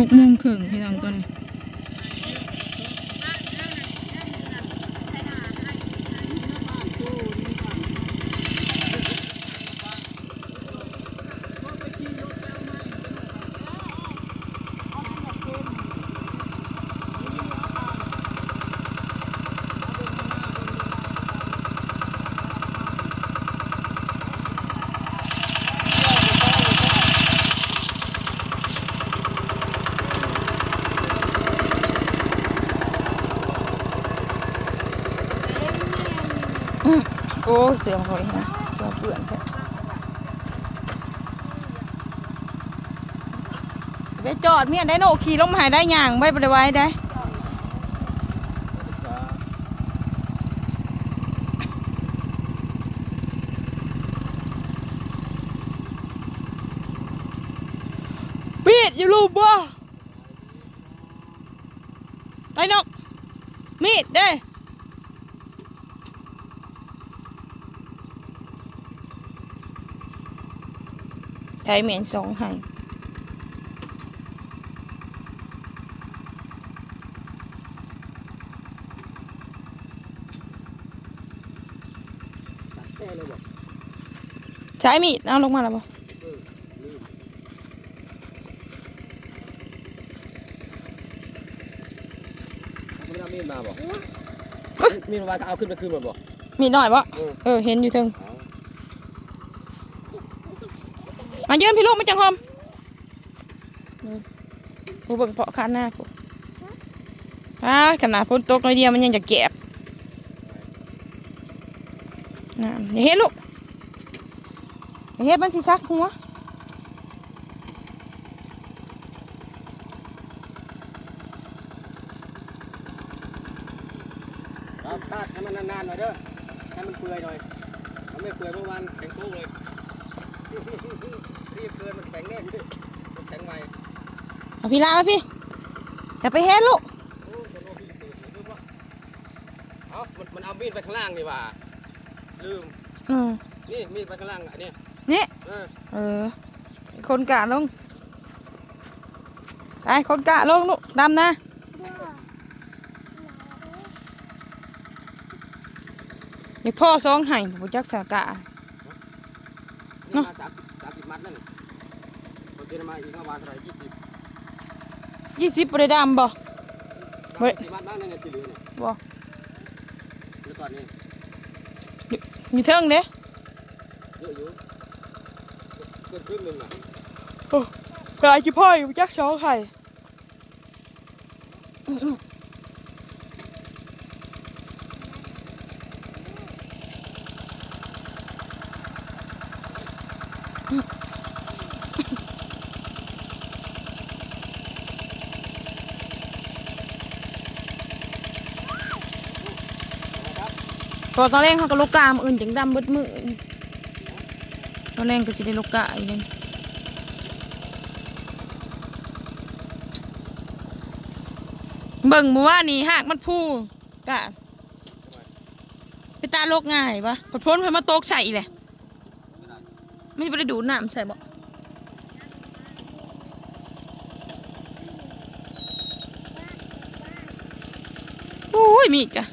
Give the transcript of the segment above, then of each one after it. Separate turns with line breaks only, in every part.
หกโมงครึ่งพี่น้องตัวนี้ โอ้เสียงหอยนะเสียงเปื่อนแค่ไปจอดเมียได้โนขี่ลมาหายได้ย่างไว้บริไว้ได้ ปีดอยู่รูปบ่ไปนกมีดเด้ ไทยเหม็นสองให้
แค่เลยบอก
ใช้มีดเอาลงมาแล้วบ่
เออลืมเขาไม่ได้เอามีดมาบอกมีดมาเอาขึ้นไปคืนมาบอก
มีดหน่อยบ่
เออ
เออเห็นอยู่ถึง
เอา
มายืนพี่ลูกไม่จังหอมกูเบิ่งเพาะข้าหน้ากูอ้าขนาดฝนตกน่อยเดียวมันยังจะแก็บน่ะอย่าเฮ็ดลูกอย่าเฮ็ดมันสิซักหัว
ครับตากให้มันนานๆหน่อยเด้อ ให้มันเปื่อยหน่อย มันไม่เปื่อยเมื่อวานแข็งโป๊กเลย รีบเกินมันแข็งแน่นดิมันแข็งไว
เอาพี่ลามาพี่อย่าไปเฮ็ดลูก
โอ้คนโอ้พี่เกิดลืมวะเอ้ามันมันเอามีดไปข้างล่างนี่หว่า ลืม
อืม
นี่มีดไปข้างล่างอันนี้
นี่
เออ
เออคนกะลงไปคนกะลงลูกดำนะเด็กพ่อสองไห้บุจักสากะ
นี่มาสามสิบสามสิบมัดนั่น นี่คนเจนมาอีกประมาณเท่าไหร่ยี่สิบ
ยี่สิบปริดำบ่เฮ้ย
สามสิบมัดบ้างนั่นเนี่ยที่เหลือเนี่ย
บ่
เดี๋ยวก่อนนี่
มีเทิงเด้
เยอะอยู่เกินครึ่งหนึ่งอะ
กายจิพ่อยบุจักสองไห้ พอตอนแรกเขาก็ลูกกามอื่นจังดำเบิดมือตอนแรกก็สิได้ลูกกาอีกเลยเบิ่งบ่ว่านี่หากมันพูกะไปตาโลกง่ายปะพอพ้นไปมาโตกใส่อีแหละไม่ได้ดูดน้ำใส่บ่โอ้ยมีดกะ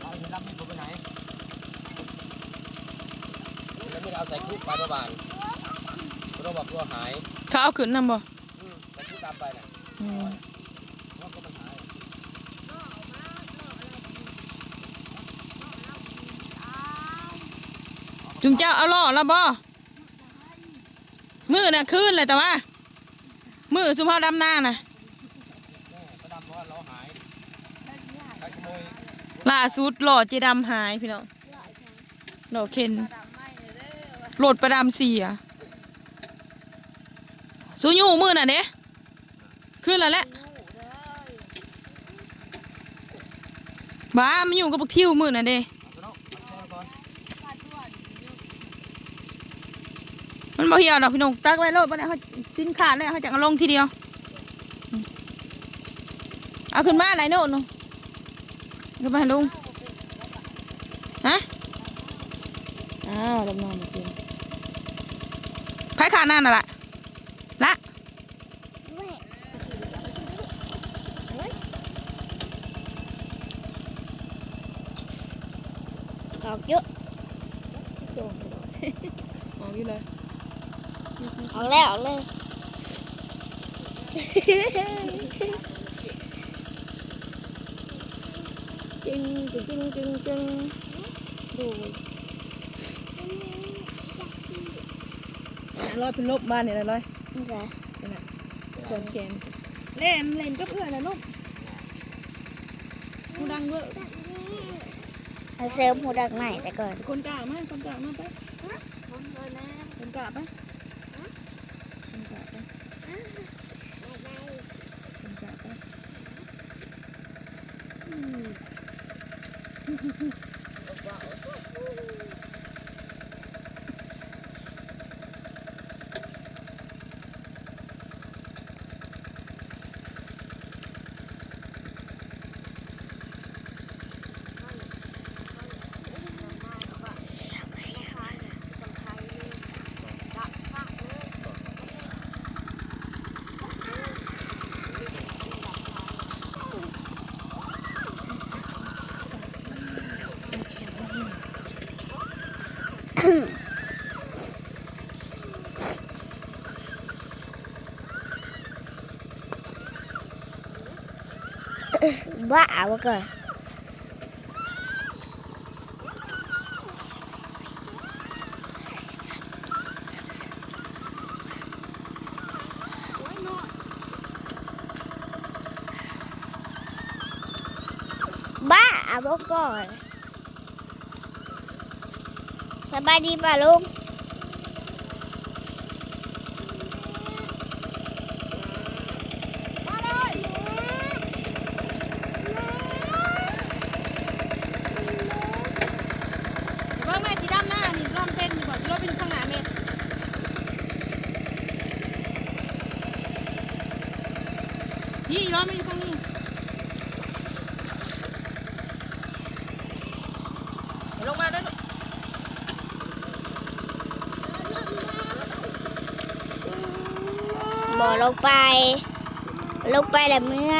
เอาเห็นดำมีดผมไปไหนแล้วไม่ได้เอาใส่คุกไปประมาณเราบอกตัวหาย
เขาเอาขึ้นนำบ่
อืมใส่คุกตามไปน่ะ
อืม
ว่าก็มันหาย
จุมเจ้าเอาล่อแล้วบ่มือน่ะคืนเลยแต่ว่า มือซุมเฮาดำหน้าน่ะ
แม่ก็ดำเพราะว่าเราหายใครขโมย
ล่าสุดหล่อเจดำหายพี่น้องหล่อเคนโหลดประดำเสีย สูยูมือน่ะเด้ขึ้นแล้วแหละบ้ามันอยู่กับพวกทิวมือน่ะเด้
เอาตัวน้องเอาตัวน้องก่อน
มันบ่เหี่ยวดอกพี่น้องตักไว้โลดบ่ได้เขาชิ้นขาดเลยเขาจะเอาลงทีเดียว เอาขึ้นมาไหนโน่นเนาะขึ้นมาลุงฮะอ้าวดำน้ำมากินไผ่ขาหน้าน่ะล่ะ ละ
ออกเยอะ
ส่งออกอยู่เลย
ออกแล้วออกเลย
จึงจึงจึงจึงจึงดูลอยเป็นลบบ้านเนี่ยลอย
นี่จ้ะ
ส่วนแขนเล่นเล่นก็เพื่อนนะลูกกูดังเวอร์
เอาเสริมหูดักใหม่แต่ก่อน
คนกล้ามาคนกล้ามาไปคนกล้าไปคนกล้าไปคนกล้าไปอืม
บ้าวะก่อนบ้าบอกก่อนสบายดีป่ะลุง
เบิ่งแม่สีดำหน้านี่ลองเต้นดีกว่าจะลบไปอยู่ข้างหน้าแม่นี่ร้อนมาอยู่ข้างนี้เดี๋ยวลงมาด้วยลูก
บ่ล งไป ลงไปแล้วเมื่อ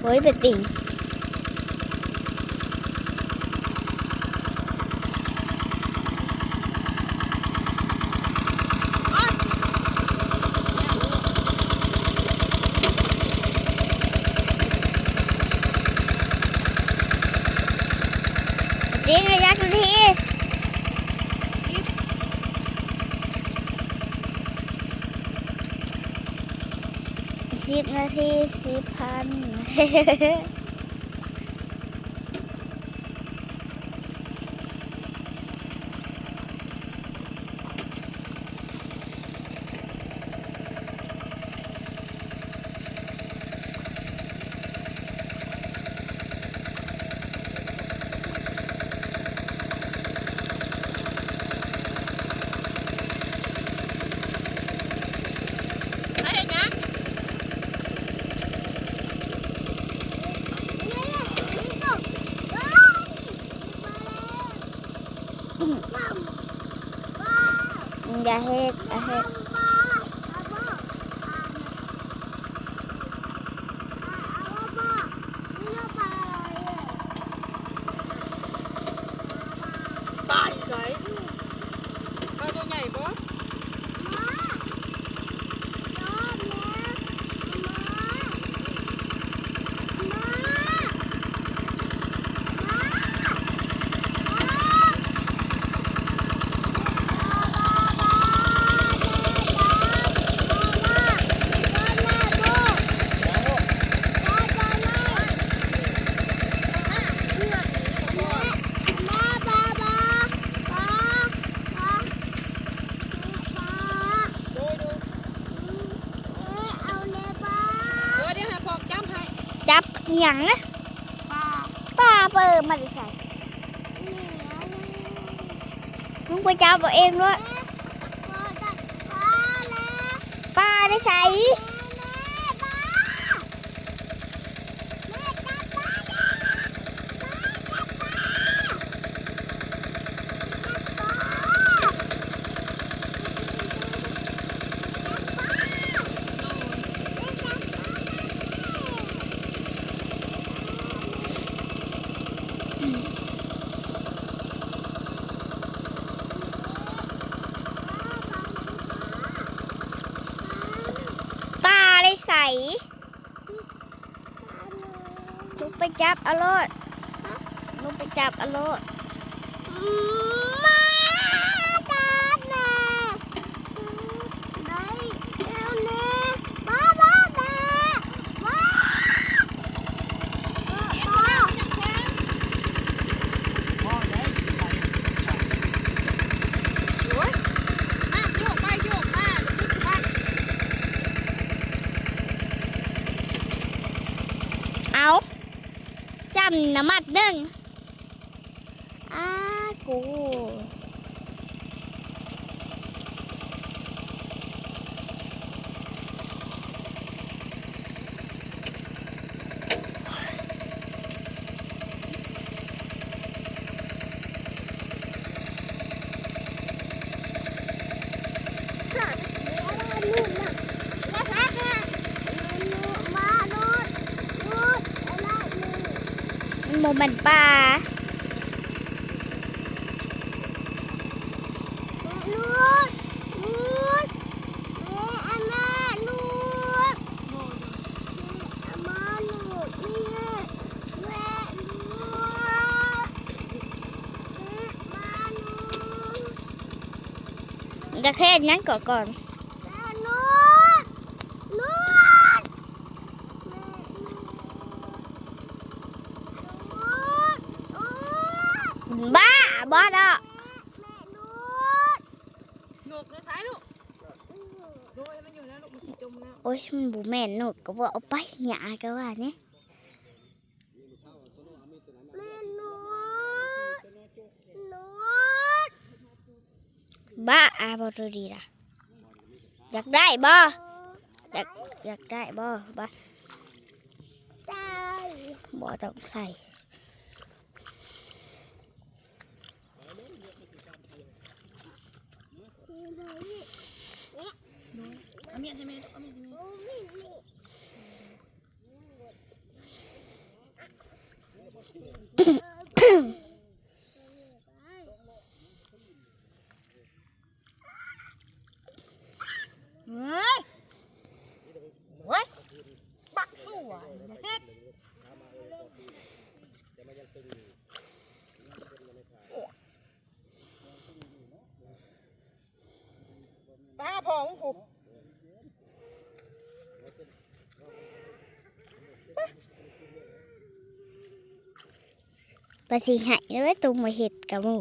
โอ้ยเป็นติ่งจริงระยะทุกที สิบนา ที่สิบพัน
มาเห็นนะ
อย่าเฮ็ดอย่าเฮ็ด
ป่าอยู่ใส่ปลาตัวใหญ่ปะ ดูดูเออเดี๋ยวให้พอกจ้ำให้
จับหยังนะ
ปลา
ป้าเปิดมาได้ใส่มึงไปจับเอาเองด้วยป้าได้ใส่ ลุกไปจับเอารถลุกไปจับเอารถมาจับแม่ได้แล้วแน่มามาแม่มามา
มาโยกไปโยกมาเดี๋ยวพี่สิพัด
เอาจำ น้ำมัดหนึ่งอ้ากู มันโมเมนต์ป่าลูดลูดแม่อามาลูดอามาลูดนี่แม่ลูดแม่มาลูดจะแค่นั้นก่อนก่อนลูดลูด บ้าบ้าดอก
โยกเลยซ้ายลูกโดยมันอยู่แล้วลูกมันสิจมแล้ว
โอ้ยมันบูแม่นหนูก็ว่าเอาไปหยาก็ว่าเนี่ยบ้าอาบอตัวดีล่ะอยากได้บ่อยากอยากได้บ่บ้าบ่ต้องใส่
เอาเมียนใช่ไหมลูกเอาเมียนใช่ไหมเฮ้ยเฮ้ยปักสู้อะเฮ็ดป้าพองกู
ปสิหายแล้วตุ้มาเห็ดกับหมู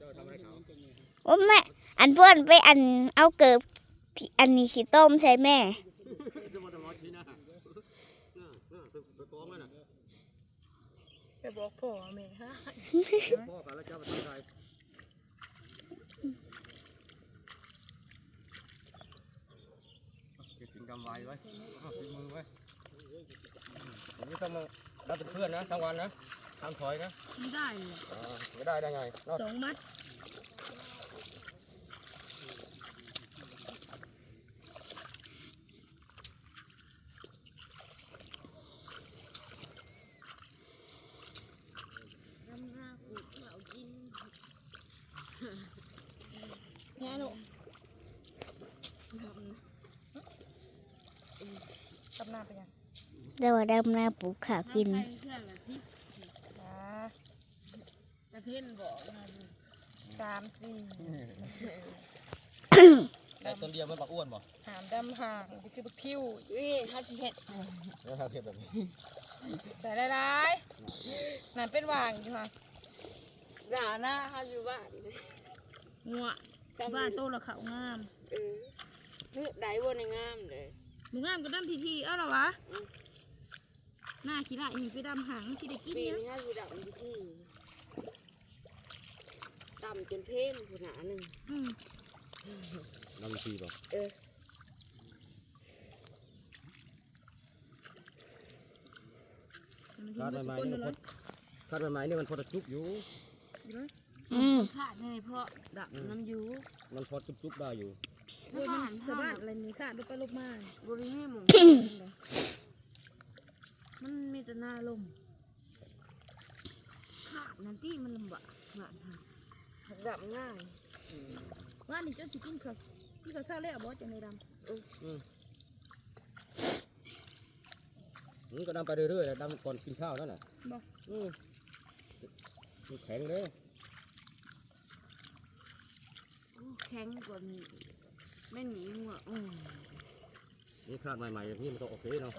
จ้าทำอะไรเขา
โอ้แม่ อันเพื่อนไปอันเอาเกิบที่อันนี้ขี้ต้มใช่แม่
จะมาทำอะไรที่หน้าหน้าหน้าไปกองไว้น่ะ
ไปบอกพ่อแม่ฮะ
พ่อกันแล้วเจ้าไปทำอะไรเก็บกินกำไว้ไว้เอาฝีมือไว้ผมจะต้องมารับเป็นเพื่อนนะทั้งวันนะทำถอยนะ
ไม่ได้เลย
อ่าไม่ได้ได้ไงเนาะ
สองมัด เนี่ยลูกกับ น้ำไปยัง
แล้วว่าดำนาปลูกข้าวกิน
เครื่องละสินะจะเพ่นบอกมาดูสามสี่
แต่ต้นเดียวมันปักอ้วนบ่
หามดำห่างนี่คือบักคิ้วเอ้ยห้าสิบเฮ็ด
แล้วถ้าเทียบแบบนี้
ใส่หลายๆนั่นเป็นวางอยู่ค่ะ
ด่าหน้าเขาอยู่บ้าน
งัวบ้านโตละเขางาม
เออเฮ้ยได้บนในงามเลย
มึงงามก็ดำทีทีๆเอาละวะหน้าขี้ละอีกไปดำหางที่ได้กิน
ปี
เนี่ย
นี้เขาอยู่ดับอยู่ที่ต่ำจนเพ่นขนาดหนึ่ง
อืม
น้ำชีบ่
เออ
คาดใหม่ๆนี่มันพอคาดใหม่ๆนี่มันพอจะจุบอยู่
อืม
ขาดไงเพราะดับน้ำยู
มันพอจุบๆได้อยู่
โอ้ยมันสะบัดอะไรนี่ค่ะดูไปลบมา
บริเวณหมองมันมีแต่หน้าลมขาดนั่นที่มันลำบากหลานค่ะดับง่าย
ว่านี่เจ้าสิกินเขาที่เขาเศร้าแล้วบ่จังในด
อืมมันก็ดำไปเรื่อยๆแหละดำก่อนกินข้าวนั่นน่ะำ
บ่
อืมมันแข็งเลย
โอ้แข็งกว่านี้ ไม่หนีหัวอืม
นี่คาดใหม่ๆอย่างนี้มันก็โอเคเนาะ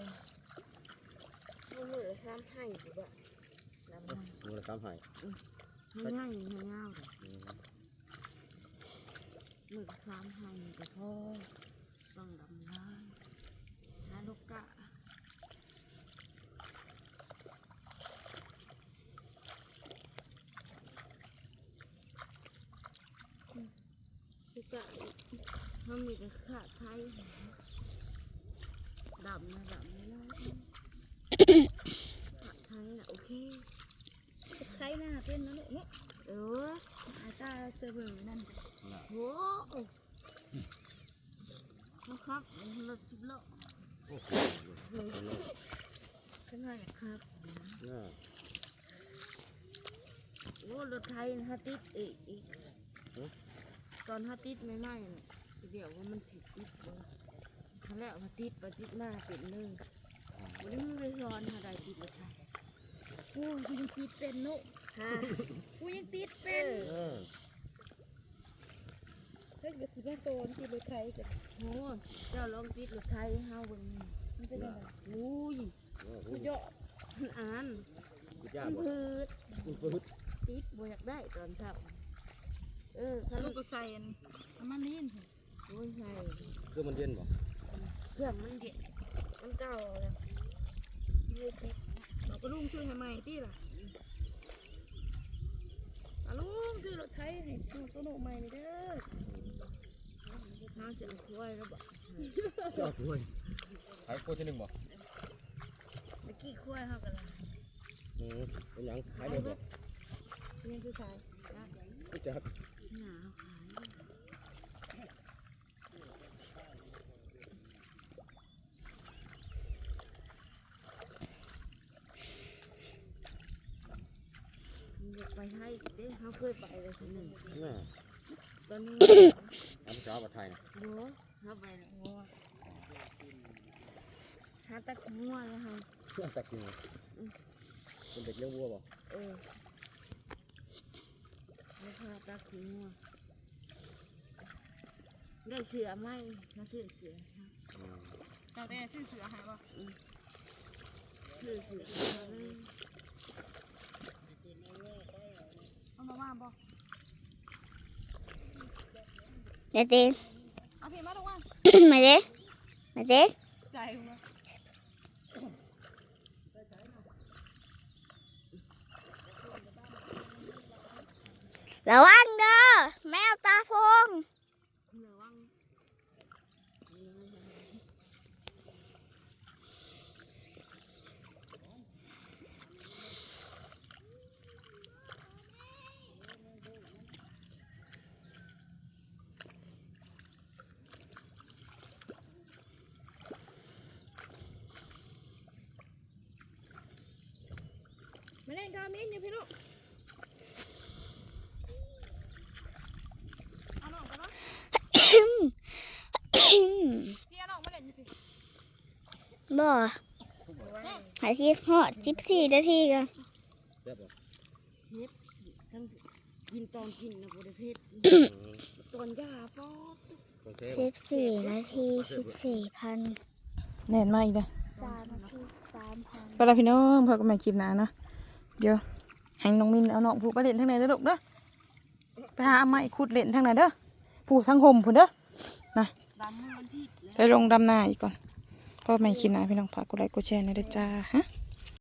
มันเหมือนข้ามให้อยู่แบบดับง่าย
มันเลยทำให้
มันง่ายมันง่ายเลย
อืม
หมึกสามหันแต่พ่อต้องดำน้ำน้าลูกกะลูกกะ มันมีแต่ขาดไทยดำนะดำไม่ได้ขาดไทยนะโอเค
ใครหน้าเป็นนั่นแหละเนาะ
เออ
อาตาเซเบอร์นั่น
โว้ครับรถสิบล้อ
โอ
ขึ้นมาครับโอ้รถไทยฮัตติดอีกตอนฮัตติดไม่ไหม้ เดี๋ยวว่ามันสิติดเลยครั้งแรกฮัตติดไปติดหน้าเป็นเลยวันนี้มันไปซ้อนหาได้ติดรถไทย
กูยังติดเป็นนาะ
ฮะ
กูยังติดเป็น
เออ
เฮ้ยก็สิมาโซนที่รถไทยกัน
โอ้เจ้าลองติดรถไทยเฮาเบิ่งนี่
มันเป็นยังไง
อุ้ย
โอ้โห
กูเยอะ
อ่าน
สุดยอ
มัน
บ่
พืด
มันปืด
ติดบ่อยากได้ตอนเช้าเออ
ถ้าลูก
ก็
ใส่อันมาณนี้
โอ้ยใช่
เครื่องมันเย็นบ่
เครื่องมันเด็ดมันเก่าแล้วยืดติด
เราก็ลุงซื้อให้ใหม่ที่ล่ะอาลุงซื้อรถไทยให้ลูกตัวหนูใหม่นี่เด้อ
น้าจะเอาถ้วยแล้วบอก
เจ้าถ้วยขายโคชหนึ่งบ่
เมื่อกี้ถ้วยเขากันละ
อืมเป็นหยังขายเดียวบ่
นี่คือชาย
รู้จัก
หนาขายอ ยอีกเด้เขาเคยไปเลยทีหนึ่ง
น่
ตอนนี้
อันสาวกับไทยนะ
บัวเขาไปแล้วงัวหาตะขมัวแล้วค่ะ
เพื่อตักกินเป็นเด็กเลี้ยงวัวบ่
เออไม่พาตะขมัวได้เสือไหมมาซื้อเสือค่ะ
เราแต่ซื้อเสือหาบ่
ซื้อเสือ มาเลย
เอามาว่าบ่
เดี๋ยวเต้
เอาพี่มาลงว่า
มาเด้มาเด้
ใจมา
ระวังเด้อแมวตาพง
ระวัง
ไม่เล่นกามินอยู่พี่ลูกเอาน้องกันเนาะพี่เอาน้องมาเล่นอยู่พี่
บ่หาสิฮอดสิบสี่นาทีกัน
แซ่บบ่
ทั้งกินตอนกินนะบริเพศ
อืม
ตอนยาปอด
โอเค
สิ
บ่
บสี่นาทีสิบสี่พัน
แน่นมาอีกเด้อ
สามนาทีสามพัน
ก็แล้วพี่น้องพอกันใหม่คลิปหน้าเนาะเดี๋ยวให้น้องมินเอาน้องผูกไปเล่นทางไหนเด้อลูกเด้อไปหาเอาไม้ขุดเล่นทางไหนเด้อผูกทางห่มพุ่นเด้อ
ดำมือมันทิดเลย
ไปลงดำนาอีกก่อน พ่อกันใหม่คลิปหน้าพี่น้องฝากกดไลค์กดแชร์นะเด้อจ้าฮะ